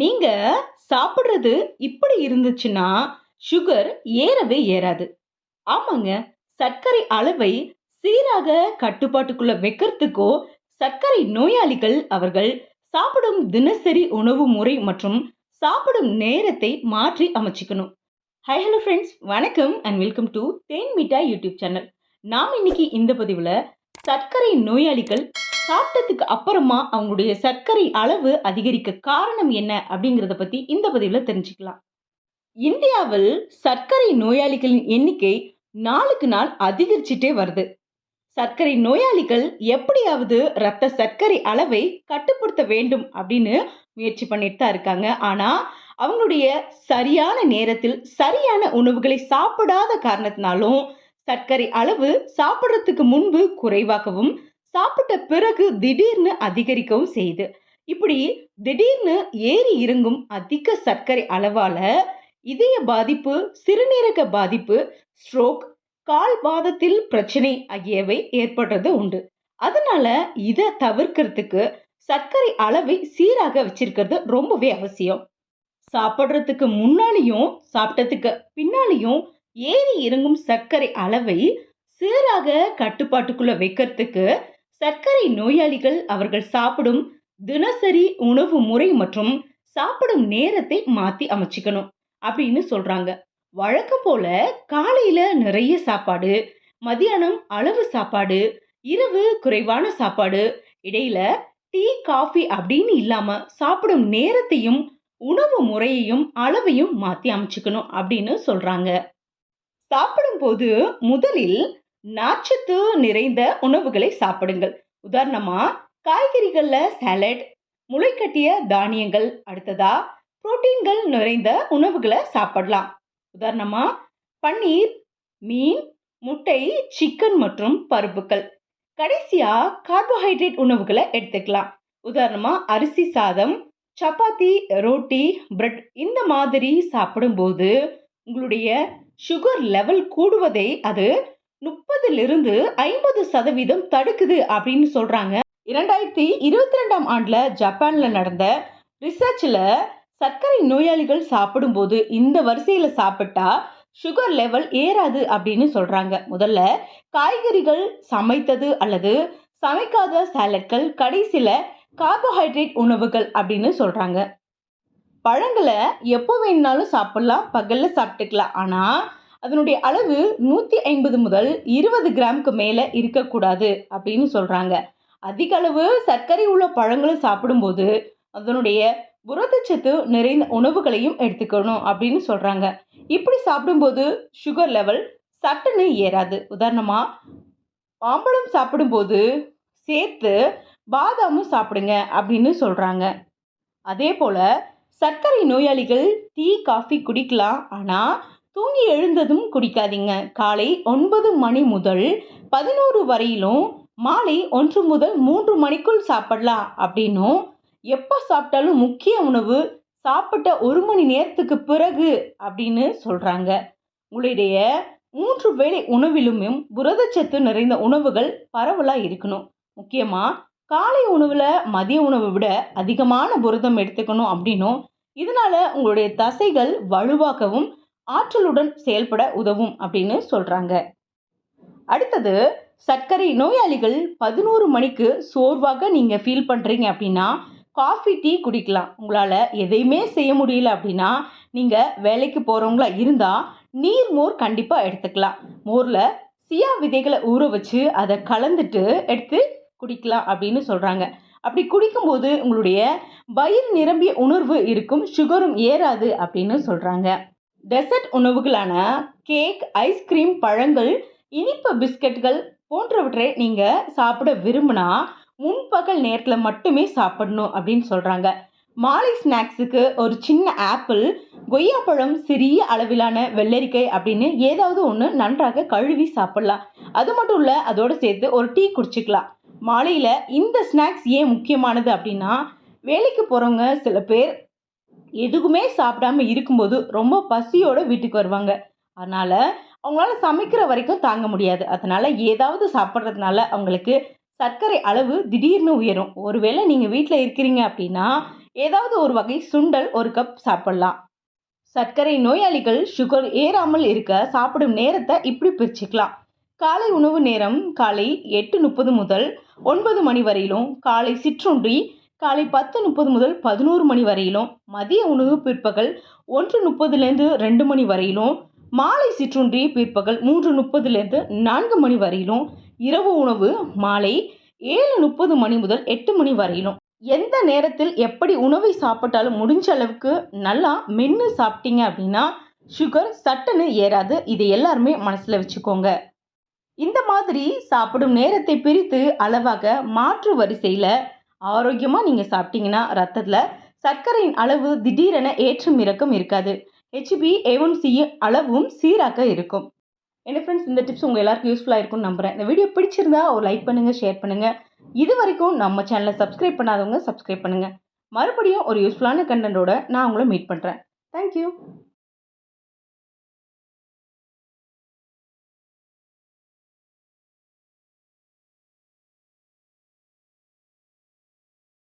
நீங்க சாப்பிடுறது இப்படி இருந்துச்சுன்னா, சுகர் ஏறவே ஏறாது. ஆமாங்க. சர்க்கரை அளவை சீராக கட்டுப்பாட்டுக்குள்ள வைக்கிறதுக்கோ, சர்க்கரை நோயாளிகள் அவர்கள் சாப்பிடும் தினசரி உணவு முறை மற்றும் சாப்பிடும் நேரத்தை மாற்றி அமைச்சுக்கணும். ஹை ஹலோ ஃப்ரெண்ட்ஸ் வணக்கம் and welcome to Then Mittai YouTube channel. நாம் இன்னைக்கு இந்த பதிவில் சர்க்கரை நோயாளிகள் சாப்பிட்டதுக்கு அப்புறமா அவங்களுடைய சர்க்கரை அளவு அதிகரிக்க காரணம் என்ன அப்படிங்கிறத பத்தி இந்த பதிவில் தெரிஞ்சுக்கலாம். இந்தியாவில் சர்க்கரை நோயாளிகளின் எண்ணிக்கை நாளுக்கு நாள் அதிகரிச்சுட்டே வருது. சர்க்கரை நோயாளிகள் எப்படியாவது ரத்த சர்க்கரை அளவை கட்டுப்படுத்த வேண்டும் அப்படின்னு முயற்சி பண்ணிட்டு தான் இருக்காங்க. ஆனா அவங்களுடைய சரியான நேரத்தில் சரியான உணவுகளை சாப்பிடாத காரணத்தினாலும் சர்க்கரை அளவு சாப்பிட்றதுக்கு முன்பு குறைவாகவும் சாப்பிட்ட பிறகு திடீர்னு அதிகரிக்கவும் செய்யுது. இப்படி திடீர்னு ஏறி இறங்கும் அதிக சர்க்கரை அளவால இதய பாதிப்பு, சிறுநீரக பாதிப்பு, ஸ்ட்ரோக், கால் பாதத்தில் பிரச்சனை ஆகியவை ஏற்படுறது உண்டு. அதனால இதை தவிர்க்கிறதுக்கு சர்க்கரை அளவை சீராக வச்சிருக்கிறது ரொம்பவே அவசியம். சாப்பிட்றதுக்கு முன்னாடியும், சாப்பிட்டதுக்கு பின்னாலேயும் ஏறி இறங்கும் சர்க்கரை அளவை சீராக கட்டுப்பாட்டுக்குள்ள வைக்கிறதுக்கு சர்க்கரை நோயாளிகள் அவர்கள் சாப்பிடும் தினசரி உணவு முறை மற்றும் சாப்பிடும் நேரத்தை மாத்தி அமைச்சுக்கணும் அப்படின்னு சொல்றாங்க. வழக்கம் போல காலையில நிறைய சாப்பாடு, மதியானம் அளவு சாப்பாடு, இரவு குறைவான சாப்பாடு, இடையில டீ, காஃபி அப்படின்னு இல்லாம சாப்பிடும் நேரத்தையும், உணவு முறையையும், அளவையும் மாத்தி அமைச்சுக்கணும் அப்படின்னு சொல்றாங்க. சாப்பிடும்போது முதலில் நாச்சத்து நிறைந்த உணவுகளை சாப்பிடுங்கள். உதாரணமா காய்கறிகள்ல சாலட், முளைக்கட்டிய தானியங்கள், அடுத்ததா புரோட்டீன்கள் நிறைந்த உணவுகளை சாப்பிடலாம். உதாரணமா பன்னீர், மீன், முட்டை, சிக்கன் மற்றும் பருப்புகள். கடைசியா கார்போஹைட்ரேட் உணவுகளை எடுத்துக்கலாம். உதாரணமா அரிசி சாதம், சப்பாத்தி, ரோட்டி, பிரெட் இந்த மாதிரி சாப்பிடும்போது உங்களுடைய சுகர் லெவல் கூடுவதை அது 30லிருந்து 50% தடுக்குது அப்படின்னு சொல்றாங்க. 2022ஆம் ஆண்டுல ஜப்பான்ல நடந்த ரிசர்ச்ல சர்க்கரை நோயாளிகள் சாப்பிடும்போது இந்த வரிசையில சாப்பிட்டா சுகர் லெவல் ஏறாது அப்படின்னு சொல்றாங்க. முதல்ல காய்கறிகள், சமைத்தது அல்லது சமைக்காத சாலட்கள், கடைசியில் கார்போஹைட்ரேட் உணவுகள் அப்படின்னு சொல்றாங்க. பழங்களை எப்போ வேணுனாலும் சாப்பிடலாம். பகல்ல சாப்பிட்டுக்கலாம். ஆனால் அதனுடைய அளவு 150 முதல் 20 கிராமுக்கு மேலே இருக்கக்கூடாது அப்படின்னு சொல்கிறாங்க அதிக அளவு சர்க்கரை உள்ள பழங்களை சாப்பிடும்போது அதனுடைய புரதச்சத்து நிறைந்த உணவுகளையும் எடுத்துக்கணும் அப்படின்னு சொல்கிறாங்க இப்படி சாப்பிடும்போது சுகர் லெவல் சட்டுன்னு ஏறாது. உதாரணமாக மாம்பழம் சாப்பிடும்போது சேர்த்து பாதாமும் சாப்பிடுங்க அப்படின்னு சொல்கிறாங்க அதே போல் சர்க்கரை நோயாளிகள் டீ, காஃபி குடிக்கலாம். ஆனால் தூங்கி எழுந்ததும் குடிக்காதீங்க. காலை ஒன்பது மணி முதல் 11 வரையிலும், மாலை ஒன்று முதல் மூன்று மணிக்குள் சாப்பிடலாம் அப்படின்னும், எப்போ சாப்பிட்டாலும் முக்கிய உணவு சாப்பிட்ட ஒரு மணி நேரத்துக்கு பிறகு அப்படின்னு சொல்கிறாங்க உங்களுடைய மூன்று வேளை உணவிலுமே புரதச்சத்து நிறைந்த உணவுகள் பரவலாக இருக்கணும். முக்கியமாக காலை உணவில் மதிய உணவை விட அதிகமான புரதம் எடுத்துக்கணும் அப்படின்னும், இதனால் உங்களுடைய தசைகள் வலுவாகவும், ஆற்றலுடன் செயல்பட உதவும் அப்படின்னு சொல்றாங்க. அடுத்தது சர்க்கரை நோயாளிகள் 11 மணிக்கு சோர்வாக நீங்க ஃபீல் பண்றீங்க அப்படின்னா காஃபி, டீ குடிக்கலாம். உங்களால எதையுமே செய்ய முடியல அப்படின்னா நீங்க வேலைக்கு போறவங்களா இருந்தா நீர் மோர் கண்டிப்பா எடுத்துக்கலாம். மோர்ல சியா விதைகளை ஊற வச்சு அதை கலந்துட்டு எடுத்து குடிக்கலாம் அப்படின்னு சொல்றாங்க. அப்படி குடிக்கும்போது உங்களுடைய வயிறு நிரம்பிய உணர்வு இருக்கும். சுகரும் ஏறாது அப்படின்னு சொல்றாங்க. டெசர்ட் உணவுகளான கேக், ஐஸ்கிரீம், பழங்கள், இனிப்பு பிஸ்கட்கள் போன்றவற்றை நீங்கள் சாப்பிட விரும்பினா முன்பகல் நேரத்தில் மட்டுமே சாப்பிடணும் அப்படின்னு சொல்கிறாங்க மாலை ஸ்நாக்ஸுக்கு ஒரு சின்ன ஆப்பிள், கொய்யாப்பழம், சிறிய அளவிலான வெள்ளரிக்காய் அப்படின்னு ஏதாவது ஒன்று நன்றாக கழுவி சாப்பிடலாம். அது மட்டும் இல்லை அதோடு சேர்த்து ஒரு டீ குடிச்சிக்கலாம் மாலையில் இந்த ஸ்நாக்ஸ் ஏன் முக்கியமானது அப்படின்னா வேலைக்கு போகிறவங்க சில பேர் எதுவுமே சாப்பிடாம இருக்கும்போது ரொம்ப பசியோட வீட்டுக்கு வருவாங்க. அதனால அவங்களால சமைக்கிற வரைக்கும் தாங்க முடியாது. அதனால ஏதாவது சாப்பிட்றதுனால அவங்களுக்கு சர்க்கரை அளவு திடீர்னு உயரும். ஒருவேளை நீங்கள் வீட்டில் இருக்கிறீங்க அப்படின்னா ஏதாவது ஒரு வகை சுண்டல் ஒரு கப் சாப்பிடலாம் சர்க்கரை நோயாளிகள் சுகர் ஏறாமல் இருக்க சாப்பிடும் நேரத்தை இப்படி பிரிச்சுக்கலாம் காலை உணவு நேரம் காலை எட்டு முப்பது முதல் ஒன்பது மணி வரையிலும் காலை சிற்றுண்டி காலை பத்து முப்பது முதல் பதினோரு மணி வரையிலும் மதிய உணவு பிற்பகல் ஒன்று முப்பதுலேருந்து ரெண்டு மணி வரையிலும் மாலை சிற்றுண்டி பிற்பகல் மூன்று முப்பதுலேருந்து நான்கு மணி வரையிலும் இரவு உணவு மாலை ஏழு முப்பது மணி முதல் எட்டு மணி வரையிலும். எந்த நேரத்தில் எப்படி உணவை சாப்பிட்டாலும் முடிஞ்ச அளவுக்கு நல்லா மென்று சாப்பிட்டீங்க அப்படின்னா சுகர் சட்டுன்னு ஏறாது. இதை எல்லாருமே மனசில் வச்சுக்கோங்க. இந்த மாதிரி சாப்பிடும் நேரத்தை பிரித்து அளவாக மாற்று வரிசையில் ஆரோக்கியமாக நீங்கள் சாப்பிட்டீங்கன்னா ரத்தத்தில் சர்க்கரையின் அளவு திடீரென ஏற்றம் இறக்கம் இருக்காது. ஹெச்பி ஏஒன்சி அளவும் சீராக இருக்கும். என்ன ஃப்ரெண்ட்ஸ் இந்த டிப்ஸ் உங்கள் எல்லாருக்கும் யூஸ்ஃபுல்லாக இருக்கும்னு நம்புகிறேன் இந்த வீடியோ பிடிச்சிருந்தா ஒரு லைக் பண்ணுங்கள் ஷேர் பண்ணுங்கள் இது வரைக்கும் நம்ம சேனலை சப்ஸ்கிரைப் பண்ணாதவங்க சப்ஸ்கிரைப் பண்ணுங்கள் மறுபடியும் ஒரு யூஸ்ஃபுல்லான கண்டென்ட்டோட நான் உங்களை மீட் பண்ணுறேன் தேங்க்யூ